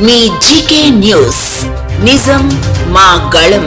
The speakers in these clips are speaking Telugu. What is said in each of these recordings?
మీ జీకే న్యూస్. నిజం మా గళం.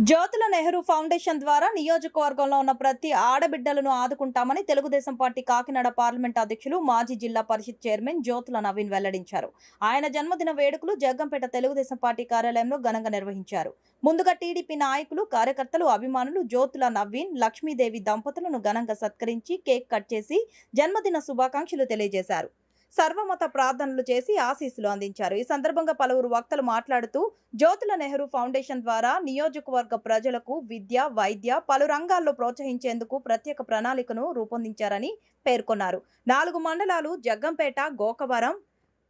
జ్యోతుల నెహ్రూ ఫౌండేషన్ ద్వారా నియోజకవర్గంలో ఉన్న ప్రతి ఆడబిడ్డలను ఆదుకుంటామని తెలుగుదేశం పార్టీ కాకినాడ పార్లమెంట్ అధ్యక్షులు మాజీ జిల్లా పరిషత్ చైర్మన్ జ్యోతుల నవీన్ వెల్లడించారు. ఆయన జన్మదిన వేడుకలు జగ్గంపేట తెలుగుదేశం పార్టీ కార్యాలయంలో ఘనంగా నిర్వహించారు. ముందుగా టీడీపీ నాయకులు కార్యకర్తలు అభిమానులు జ్యోతుల నవీన్ లక్ష్మీదేవి దంపతులను ఘనంగా సత్కరించి కేక్ కట్ చేసి జన్మదిన శుభాకాంక్షలు తెలియజేశారు. సర్వమత ప్రార్థనలు చేసి ఆశీస్సులు అందించారు. ఈ సందర్భంగా పలువురు వక్తలు మాట్లాడుతూ జ్యోతుల నెహ్రూ ఫౌండేషన్ ద్వారా నియోజకవర్గ ప్రజలకు విద్య వైద్య పలు రంగాల్లో ప్రోత్సహించేందుకు ప్రత్యేక ప్రణాళికను రూపొందించారని పేర్కొన్నారు. నాలుగు మండలాలు జగ్గంపేట గోకవరం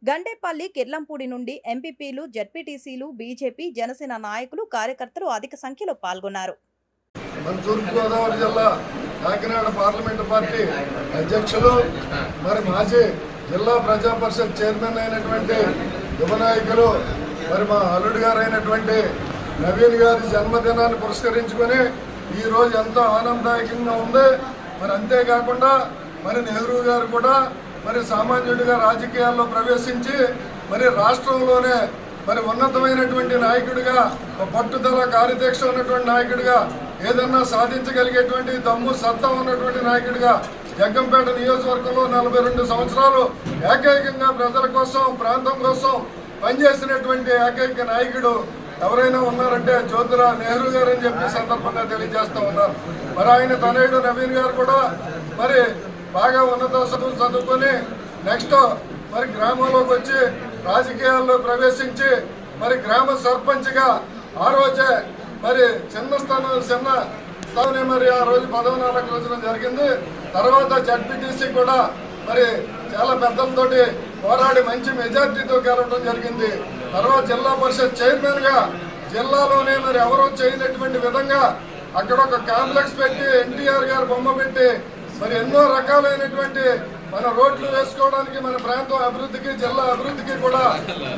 గండేపల్లి కిర్లంపూడి నుండి ఎంపీపీలు జడ్పీటీసీలు బీజేపీ జనసేన నాయకులు కార్యకర్తలు అధిక సంఖ్యలో పాల్గొన్నారు. మన తూర్పుగోదావరి జిల్లా కాకినాడ పార్లమెంటు పార్టీ అధ్యక్షులు మరి మాజీ జిల్లా ప్రజా పరిషత్ చైర్మన్ అయినటువంటి యువనాయకులు మరి మా అల్లుడు గారు అయినటువంటి నవీన్ గారి జన్మదినాన్ని పురస్కరించుకొని ఈరోజు ఎంతో ఆనందదాయకంగా ఉంది. మరి అంతేకాకుండా మరి నెహ్రూ గారు కూడా మరి సామాన్యుడిగా రాజకీయాల్లో ప్రవేశించి మరి రాష్ట్రంలోనే మరి ఉన్నతమైనటువంటి నాయకుడిగా పట్టుదల కార్యదీక్ష ఉన్నటువంటి నాయకుడిగా ఏదన్నా సాధించగలిగేటువంటి దమ్ము సత్తా ఉన్నటువంటి నాయకుడిగా జగ్గంపేట నియోజకవర్గంలో నలభై రెండు సంవత్సరాలు ఏకైకంగా ప్రజల కోసం ప్రాంతం కోసం పనిచేసినటువంటి ఏకైక నాయకుడు ఎవరైనా ఉన్నారంటే జ్యోతిరా నెహ్రూ గారు అని చెప్పి సందర్భంగా తెలియజేస్తూ ఉన్నారు. మరి ఆయన తనయుడు నవీన్ గారు కూడా మరి బాగా ఉన్నత చదువు చదువుకొని నెక్స్ట్ మరి గ్రామంలోకి వచ్చి రాజకీయాల్లో ప్రవేశించి మరి గ్రామ సర్పంచ్గా ఆ రోజే మరి చిన్న స్థానం చిన్న స్థానం మరి ఆ రోజు పదవి అలంకరించడం జరిగింది. తర్వాత జడ్పీటీసీ కూడా మరి చాలా పెద్దలతోటి పోరాడి మంచి మెజార్టీతో గెలవడం జరిగింది. తర్వాత జిల్లా పరిషత్ చైర్మన్గా జిల్లాలోనే మరి ఎవరూ చేయనటువంటి విధంగా అక్కడ ఒక కాంప్లెక్స్ పెట్టి ఎన్టీఆర్ గారు బొమ్మ పెట్టి మరి ఎన్నో రకాలైనటువంటి మన రోడ్లు వేసుకోవడానికి మన ప్రాంతం అభివృద్ధికి జిల్లా అభివృద్ధికి కూడా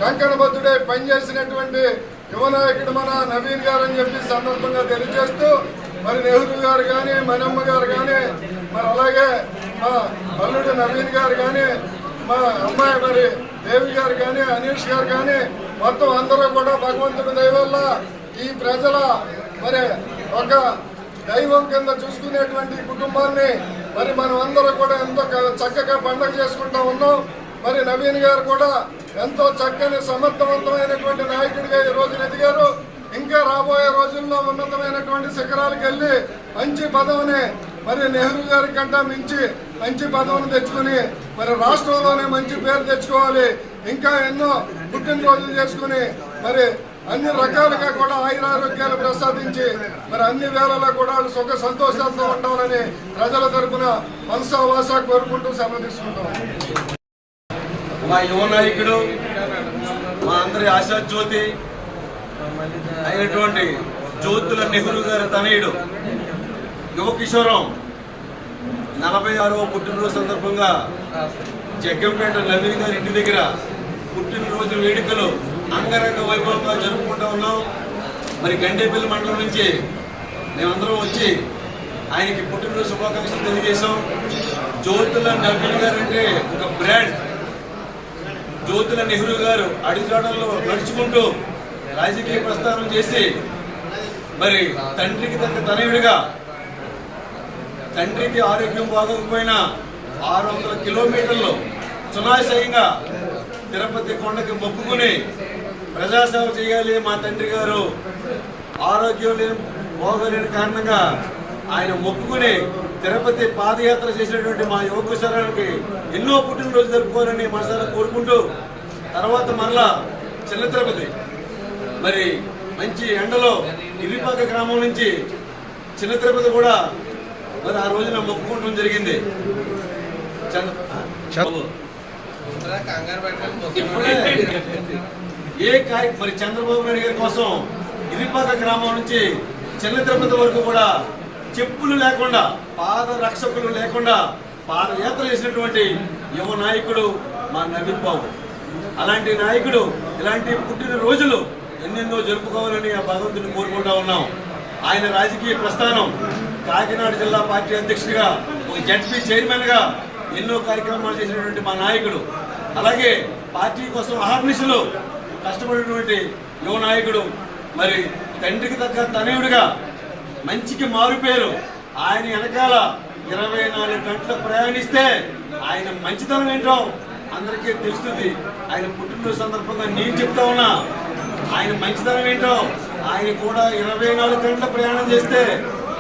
కంకణబద్ధుడై పనిచేసినటువంటి యువ నాయకుడు మన నవీన్ గారు అని చెప్పి సందర్భంగా తెలియజేస్తూ మరి నెహ్రూ గారు కానీ మనమ్మ గారు కానీ మరి అలాగే మా అల్లుడు నవీన్ గారు కానీ మా అమ్మాయి మరి దేవి గారు కానీ అనీష్ గారు కానీ మొత్తం అందరూ కూడా భగవంతుడి దయవల్ల ఈ ప్రజల మరి ఒక దైవం కింద చూసుకునేటువంటి కుటుంబాన్ని మరి మనం అందరూ కూడా ఎంతో చక్కగా పండగ చేసుకుంటా ఉన్నాం. మరి నవీన్ గారు కూడా ఎంతో చక్కని సమర్థవంతమైనటువంటి నాయకుడిగా ఈ రోజున ఎదిగారు. ఇంకా రాబోయే రోజుల్లో ఉన్నతమైనటువంటి శిఖరాలకు వెళ్ళి మంచి పదవిని మరి నెహ్రూ గారి కంటే మించి మంచి పదవులు తెచ్చుకుని మరి రాష్ట్రంలోనే మంచి పేరు తెచ్చుకోవాలి. ఇంకా ఎన్నో పుట్టినరోజులు చేసుకుని మరి అన్ని రకాలుగా కూడా ఆయురారోగ్యాలు ప్రసాదించి మరి అన్ని వేళలా కూడా సుఖ సంతోషాలతో ఉండాలని ప్రజల తరపున మనసావాస కోరుకుంటూ సెలవు తీసుకుంటాం మా యువ నాయకుడు మా అందరి ఆశాజ్యోతి అయినటువంటి జ్యోతుల నెహ్రూ గారి తనయుడు. యువ కిషోరం నలభై ఆరవ పుట్టినరోజు సందర్భంగా జగ్గంపేట నవీన్ గారి ఇంటి దగ్గర పుట్టినరోజు వేడుకలు అంగరంగ వైభవంగా జరుపుకుంటూ ఉన్నాం. మరి గండేపల్లి మండలం నుంచి మేమందరం వచ్చి ఆయనకి పుట్టినరోజు శుభాకాంక్షలు తెలియజేశాం. జ్యోతుల నవీన్ గారు అంటే ఒక బ్రాండ్. జ్యోతుల నెహ్రూ గారు అడుగుజాడల్లో నడుచుకుంటూ రాజకీయ ప్రస్థానం చేసి మరి తండ్రికి తగ్గ తనయుడిగా తండ్రికి ఆరోగ్యం బాగోకపోయినా ఆరు వందల కిలోమీటర్లు సునాశయంగా తిరుపతి కొండకి మొక్కుకుని ప్రజాసేవ చేయాలి మా తండ్రి గారు. ఆరోగ్యం లేని బాగోలేని కారణంగా ఆయన మొక్కుకుని తిరుపతి పాదయాత్ర చేసినటువంటి మా యువకుశరానికి ఎన్నో పుట్టినరోజు జరుపుకోవాలని మనసారా కోరుకుంటూ తర్వాత మరలా చిన్న తిరుపతి. మరి మంచి ఎండలో ఇరిపాక గ్రామం నుంచి చిన్న తిరుపతి కూడా మరి ఆ రోజున మొక్కుకోవడం జరిగింది. ఏ కార్య మరి చంద్రబాబు నాయుడు గారి కోసం ఇరిపాక గ్రామం నుంచి చిన్న తిరుపతి వరకు కూడా చెప్పులు లేకుండా పాద రక్షకులు లేకుండా పాదయాత్ర చేసినటువంటి యువ నాయకుడు మా నవీన్ బాబు. అలాంటి నాయకుడు ఇలాంటి పుట్టిన రోజులు ఎన్నెన్నో జరుపుకోవాలని ఆ భగవంతుని కోరుకుంటా ఉన్నాం. ఆయన రాజకీయ ప్రస్థానం కాకినాడ జిల్లా పార్టీ అధ్యక్షుడిగా ఒక జడ్పీ చైర్మన్గా ఎన్నో కార్యక్రమాలు చేసినటువంటి మా నాయకుడు. అలాగే పార్టీ కోసం అహర్నిశలు కష్టపడినటువంటి యువ నాయకుడు మరి తండ్రికి తగ్గ తనయుడిగా మంచికి మారుపేరు ఆయన వెనకాల ఇరవై నాలుగు గంటలు ప్రయాణిస్తే ఆయన మంచితనం ఏంటో అందరికీ తెలుస్తుంది. ఆయన పుట్టినరోజు సందర్భంగా నేను చెప్తా ఉన్నా ఆయన మంచితనం ఏంటో ఆయన కూడా ఇరవై నాలుగు గంటల ప్రయాణం చేస్తే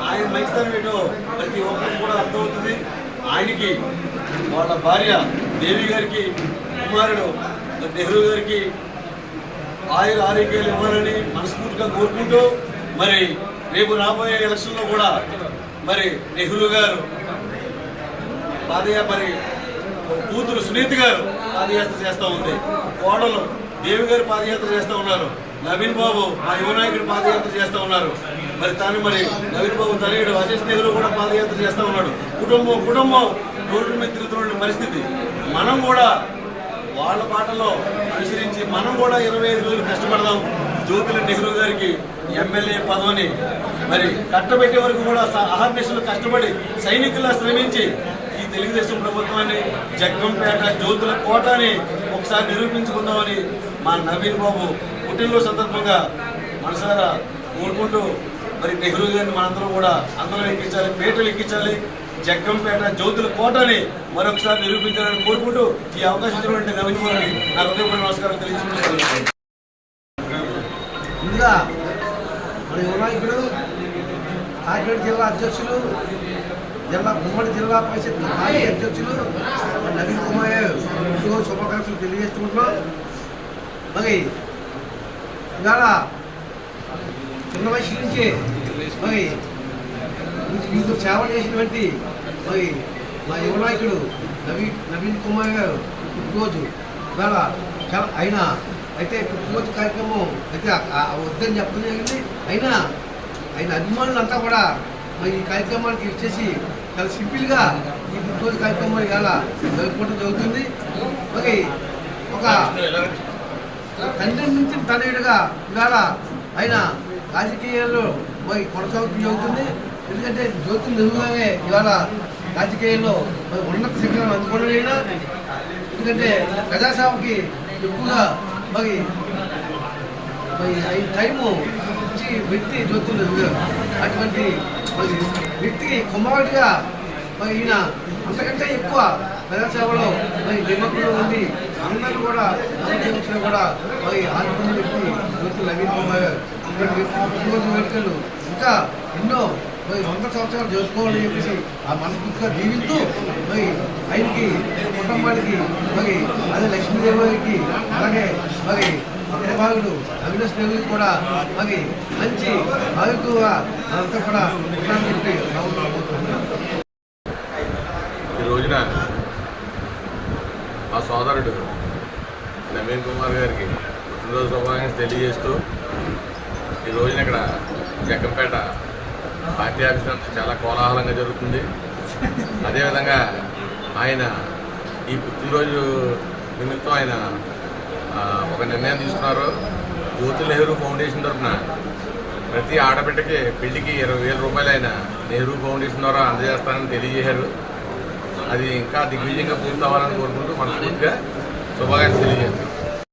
ఆయన మంచితనం ఏంటో ప్రతి ఒక్కరికి కూడా అర్థమవుతుంది. ఆయనకి వాళ్ళ భార్య దేవి గారికి కుమారుడు నెహ్రూ గారికి ఆయుర ఆరోగ్యాలు ఇవ్వాలని మనస్ఫూర్తిగా కోరుకుంటూ మరి రేపు రాబోయే ఎలక్షన్లో కూడా మరి నెహ్రూ గారు పాదయాత్ర మరి కూతురు సునీత గారు పాదయాత్ర చేస్తూ ఉంది. కోడలు దేవి గారు పాదయాత్ర చేస్తూ ఉన్నారు. నవీన్ బాబు మా యువనాయకుడు పాదయాత్ర చేస్తూ ఉన్నారు. మరి తను మరి నవీన్ బాబు తనయుడు అశేష్ నెహ్రూ కూడా పాదయాత్ర చేస్తూ ఉన్నాడు. కుటుంబం కుటుంబం గోరుడు మీద తిరుగుతున్న పరిస్థితి. మనం కూడా వాళ్ళ పాటలో అనుసరించి మనం కూడా ఇరవై ఐదు రోజులు కష్టపడదాం. జ్యోతుల నెహ్రూ గారికి ఎమ్మెల్యే పదవిని. మరి కట్టబెట్టే వరకు కూడా అహర్నిశలు కష్టపడి సైనికులా శ్రమించి ఈ తెలుగుదేశం ప్రభుత్వాన్ని జగ్గంపేట జ్యోతుల కోటని ఒకసారి నిరూపించుకుందామని మా నవీన్ బాబు పుట్టినరోజు సందర్భంగా మనసారా కోరుకుంటూ మరి నెహ్రూ గారిని మనందరం కూడా అందరం ఎక్కించాలి పేటలు ఎక్కించాలి జగ్గంపేట జ్యోతుల కోటని మరొకసారి నిరూపించాలని కోరుకుంటూ ఈ అవకాశం ఇచ్చినటువంటి నవీన్ గారిని నా హృదయపూర్వక నమస్కారం తెలియజేస్తున్నాను ముందుగా మన యువనాయకుడు కాకినాడ జిల్లా అధ్యక్షులు జిల్లా ఉమ్మడి జిల్లా పరిషత్ మాజీ అధ్యక్షులు నవీన్ కుమార్ శుభాకాంక్షలు తెలియజేస్తున్నాం మరి ఇవాళ చిన్న వయసు నుంచి మరి ఇందుకు సేవ చేసినటువంటి మరి మా యువ నాయకుడు నవీన్ నవీన్ కుమార్ గారు పుట్టినరోజు ఇవాళ చాలా అయినా అయితే పుట్టినరోజు కార్యక్రమం అయితే ఆ- వద్దని చెప్పడం జరిగింది అయినా ఆయన అభిమానులంతా కూడా మరి ఈ కార్యక్రమానికి ఇచ్చేసి చాలా సింపుల్గా ఈ పుట్టినరోజు కార్యక్రమం ఇవాళ జరుపుకోవడం జరుగుతుంది. మరి ఒక తండ్రి నుంచి తనయుడుగా ఇవాళ ఆయన రాజకీయాల్లో మరి కొనసాగుతూ జరుగుతుంది. ఎందుకంటే జ్యోతి నిజంగానే ఇవాళ రాజకీయాల్లో మరి ఉన్నత శిక్షణ అందుకోవడం ఎందుకంటే ప్రజాసేవకి ఎక్కువగా మరి మరి ఈ టైము ఇచ్చి వ్యక్తి జ్యోతి అటువంటి మరి వ్యక్తికి కుమారుడిగా మరి ఈయన అంతకంటే ఎక్కువ ప్రజాసేవలో మరి నిమగ్నం ఉండి అందరూ కూడా అధ్యక్షులు కూడా మరి ఆదుకున్న వ్యక్తి జ్యోతి నవీన్ కుమార్ గారు పుట్టినరోజు వేడుకలు ఇంకా ఎన్నో మరి వంద సంవత్సరాలు జరుపుకోవాలని చెప్పేసి ఆ మనస్ఫూర్తిగా దీవిస్తూ మరి ఆయనకి కుటుంబానికి మరి అదే లక్ష్మీదేవికి అలాగే మరి అగ్రభాగుడు అవినాష్ దేవుడికి కూడా మరి మంచి ఆయుకుగా అంతా కూడా ఉండాలని చెప్పి కోరుకుంటున్నాను. ఈ రోజున మా సోదరుడు నవీన్ కుమార్ గారికి పుట్టినరోజు శుభాకాంక్షలు తెలియజేస్తూ ఈ రోజున ఇక్కడ జగ్గంపేట పార్టీ ఆఫీస్ అంతా చాలా కోలాహలంగా జరుగుతుంది. అదేవిధంగా ఆయన ఈ పుట్టినరోజు నిమిత్తం ఆయన ఒక నిర్ణయం తీసుకున్నారు. జ్యోతి నెహ్రూ ఫౌండేషన్ తరఫున ప్రతి ఆడబిడ్డకి పెళ్ళికి ఇరవై వేల రూపాయలు ఆయన నెహ్రూ ఫౌండేషన్ ద్వారా అందజేస్తానని తెలియజేశారు. అది ఇంకా దిగ్విజయంగా పూర్తి అవ్వాలని కోరుకుంటూ మనస్ఫూర్తిగా శుభాకాంక్షలు తెలియజేస్తాను